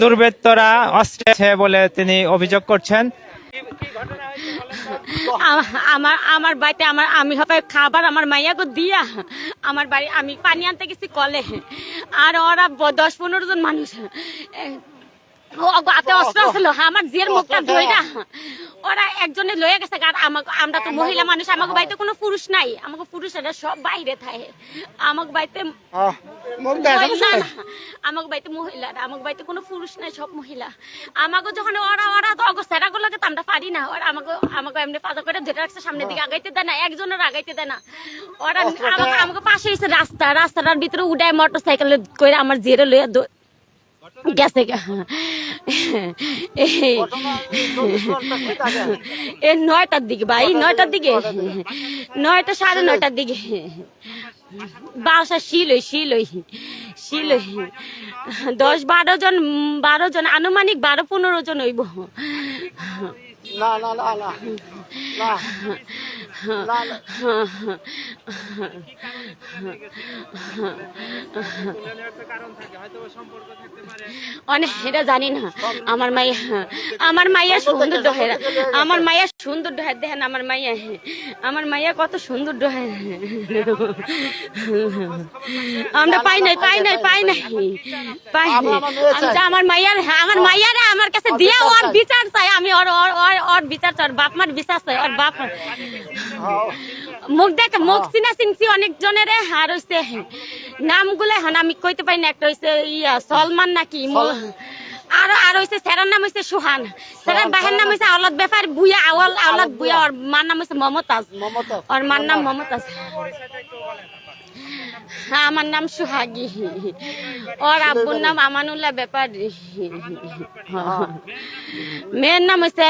দুর্বৃত্তরা অস্ত্রে বলে তিনি অভিযোগ করছেন। আমার আমার বাড়িতে আমার আমি হবে খাবার আমার মাইয়াকে দিয়া, আমার বাড়ি আমি পানি আনতে গেছি কলে। আর ওরা দশ পনেরো জন মানুষ। হাতে অস্ত্র ছিল আমার জিয়ের মুখটা ধইরা ওরা একজনে লয়ে গেছে আর আমাকে আমরা তো মহিলা মানুষ আমাকে বাড়িতে কোনো পুরুষ নাই। আমাকে পুরুষ সব বাইরে থাকে। আমাকে বাড়িতে মুখ দেখা না, না, না। আমাকে বাড়িতে মহিলা আমাকে বাড়িতে কোনো পুরুষ নাই সব মহিলা। আমাকে যখন ওরা ওরা তো গুলোকে তো আমরা পারি না। ওরা আমাকে আমাকে এমনি পাতা করে ধরে রাখছে সামনের দিকে আগাইতে দেয় না একজনের আগাইতে দেয় না। ওরা আমাকে আমাকে পাশে এসে রাস্তা রাস্তাটার ভিতরে উঠায় মোটর সাইকেল করে আমার জেরে লইয়া দো- গেছে এ নয়টার দিকে ভাই নয়টার দিকে। নয়টা সাড়ে নয়টার দিকে। বাসা শিলই শিলই শিলই দশ বারো জন বারো জন, আনুমানিক বারো পনেরো জন হইব। না না না। না। অনেক এটা জানি না। আমার মাইয়া আমার মাইয়া সুন্দর ডহের আমার মাইয়া সুন্দর ডহের দেখেন আমার মাইয়া আমার মাইয়া কত সুন্দর ডহের আমরা পাই নাই পাই নাই পাই নাই। পাই তো আমার মাইয়ার আমার মাইয়ারে আমার কাছে দিয়া ওর বিচার চাই আমি ওর ওর বিচার ওর বাপ মার বিচার চাই ওর বাপ মুখ দেখ মুখ চিনা চিনছি অনেক জনের আর হইছে নামগুলো এখন আমি কইতে পারি না একটা হইছে ইয়া সলমান নাকি আর আর হইছে সেরার নাম হইছে সুহান। সেরার বাহের নাম হইছে আওলাদ ব্যাপার বুয়া আওয়াল আওলাদ বুয়া ওর মার নাম হইছে মমতাজ। মমতা ওর মার নাম মমতাজ। হ্যাঁ আমার নাম সুহাগি। ওর আব্বুর নাম আমানুল্লাহ ব্যাপারী। মেয়ের নাম হচ্ছে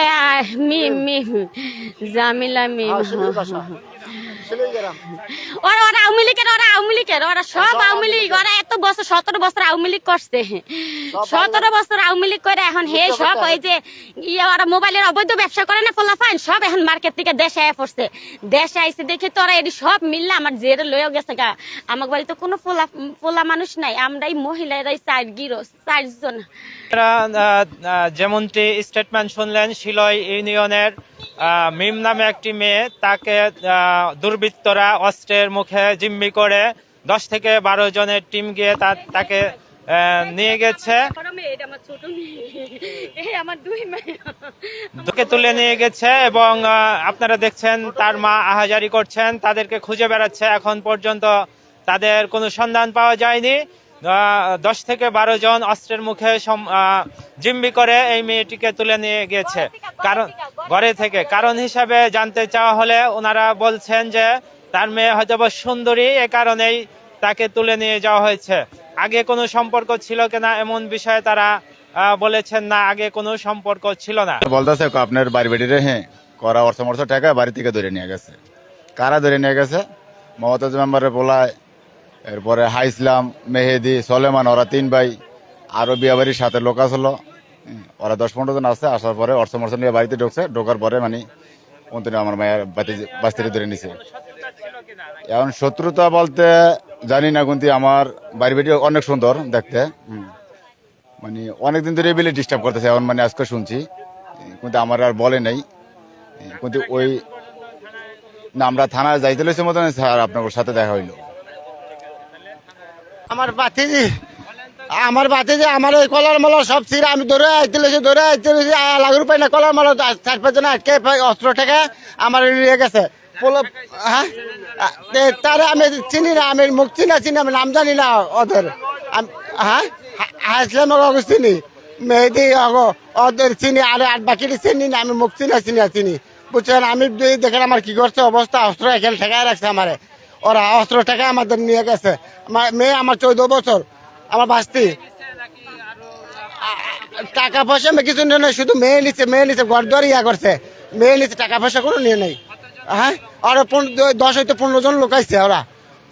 জামিলা মিম। ওরা ওরা আওয়ামী লীগের ওরা আওয়ামী লীগের ওরা সব আওয়ামী লীগ ওরা এত বছর সতেরো বছর আওয়ামী লীগ করছে। সতেরো বছর আওয়ামী লীগ করে এখন হে সব ওই যে ইয়ে ওরা মোবাইলের অবৈধ ব্যবসা করে না ফোলা ফাইন সব এখন মার্কেট থেকে দেশে আয় পড়ছে। দেশে আইসে দেখি তোরা এটি সব মিললে আমার জেরে লয়েও গেছে গা। আমার বাড়িতে কোনো ফোলা ফোলা মানুষ নাই। আমরাই মহিলারাই চার গিরো চারজন। যেমনটি স্টেটমেন্ট শুনলেন শিলই ইউনিয়নের মিম নামে একটি মেয়ে তাকে দুর্বৃত্তরা অস্ত্রের মুখে জিম্মি করে দশ থেকে বারো জনের টিম গিয়ে তা- তাকে নিয়ে গেছে। বড় মেয়ে, এটা আমার ছোট মেয়ে। এই আমার দুই মেয়ে। দুকে তুলে নিয়ে গেছে এবং আপনারা দেখছেন তার মা আহাজারি করছেন তাদেরকে খুঁজে বেড়াচ্ছে। এখন পর্যন্ত তাদের কোনো সন্ধান পাওয়া যায়নি। দশ থেকে বারো জন অস্ত্রের মুখে সম- জিম্মি করে এই মেয়েটিকে তুলে নিয়ে গেছে। কারণ ঘরে থেকে। কারণ হিসাবে জানতে চাওয়া হলে ওনারা বলছেন যে, তার মেয়ে হয়তো সুন্দরী, এ কারণেই তাকে তুলে নিয়ে যাওয়া হয়েছে। আগে কোনো সম্পর্ক ছিল কিনা এমন বিষয়ে তারা বলেছেন না, আগে কোনো সম্পর্ক ছিল না। বলতেছে, আপনার বাড়ি বাড়ি রে হ্যাঁ করা অর্থ মর্থ টাকা, বাড়ি থেকে ধরে নিয়ে গেছে। কারা ধরে নিয়ে গেছে? মমতাজ মেম্বারের পোলায়, এরপরে হাই ইসলাম মেহেদি, সলেমান, ওরা তিন ভাই আরও বিয়াবাড়ির সাথে লোক আসলো। ওরা দশ পনেরো জন আসছে, আসার পরে অর্থ মর্থ নিয়ে বাড়িতে ঢুকছে। ঢোকার পরে মানে অন্তরে আমার মায়ের বাতি বাস্তিতে ধরে নিছে। এখন শত্রুতা বলতে জানি না কিন্তু আমার বাড়ি বাড়ি অনেক সুন্দর দেখতে। মানে অনেকদিন ধরে বিলে ডিস্টার্ব করতেছে, এখন মানে আজকে শুনছি। কিন্তু আমার আর বলে নাই। কিন্তু ওই না, আমরা থানায় যাইতে লইছে মতন স্যার, আপনার সাথে দেখা হইল। আমার বাতিজি আমার বাতি যে আমার ওই কলার মালার সব ছিঁড়ে আমি ধরে আইতে লেছি ধরে আইতে লেছি লাগুর পাই না কলার মালা চার পাঁচ জন আটকে অস্ত্র থেকে আমার নিয়ে গেছে। হ্যাঁ? তারে আমি চিনি না, আমি মুখ চিনা চিনি, আমি নাম জানি না ওদের। হ্যাঁ? আসলাম অগো চিনি। মেহেদি অগো ওদের চিনি, আর আট বাকিটি চিনি না, আমি মুখ চিনা চিনি চিনি। বুঝছেন, আমি দেখেন আমার কি করছে অবস্থা, অস্ত্র এখানে ঠেকায় রাখছে আমারে। ওরা অস্ত্র ঠেকায় আমাদের নিয়ে গেছে। মেয়ে আমার চৌদ্দ বছর। আমার বাস্তি টাকা পয়সা আমি কিছু নিয়ে নেই, শুধু মেয়ে নিচ্ছে মেয়ে নিচ্ছে দুয়ার ইয়া করছে। মেয়ে নিচ্ছে টাকা পয়সা কোনো নিয়ে নেই। হ্যাঁ? আর দশ হয়তো পনেরো জন লোক আইছে ওরা।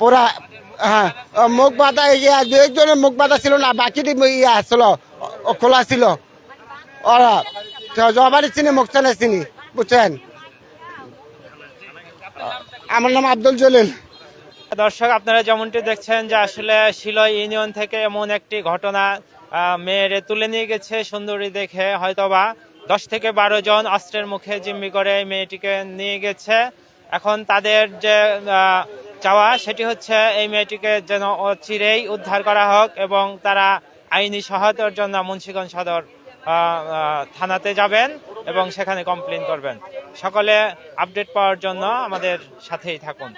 পুরা হ্যাঁ মুখ বাঁধা ইয়া, দু একজনের মুখ বাঁধা ছিল না বাকিটি ইয়া ছিল খোলা ছিল। ওরা জবারি চিনি, মুখ চানে চিনি, বুঝছেন? আমার নাম আব্দুল জলিল। দর্শক, আপনারা যেমনটি দেখছেন যে আসলে শিলই ইউনিয়ন থেকে এমন একটি ঘটনা মেয়েরে তুলে নিয়ে গেছে সুন্দরী দেখে। হয়তোবা দশ থেকে বারো জন অস্ত্রের মুখে জিম্মি করে মেয়েটিকে নিয়ে গেছে। এখন তাদের যে চাওয়া, সেটি হচ্ছে এই মেয়েটিকে যেন চিরেই উদ্ধার করা হোক এবং তারা আইনি সহায়তার জন্য মুন্সিগঞ্জ সদর থানাতে যাবেন এবং সেখানে কমপ্লেন করবেন। সকলে আপডেট পাওয়ার জন্য আমাদের সাথেই থাকুন।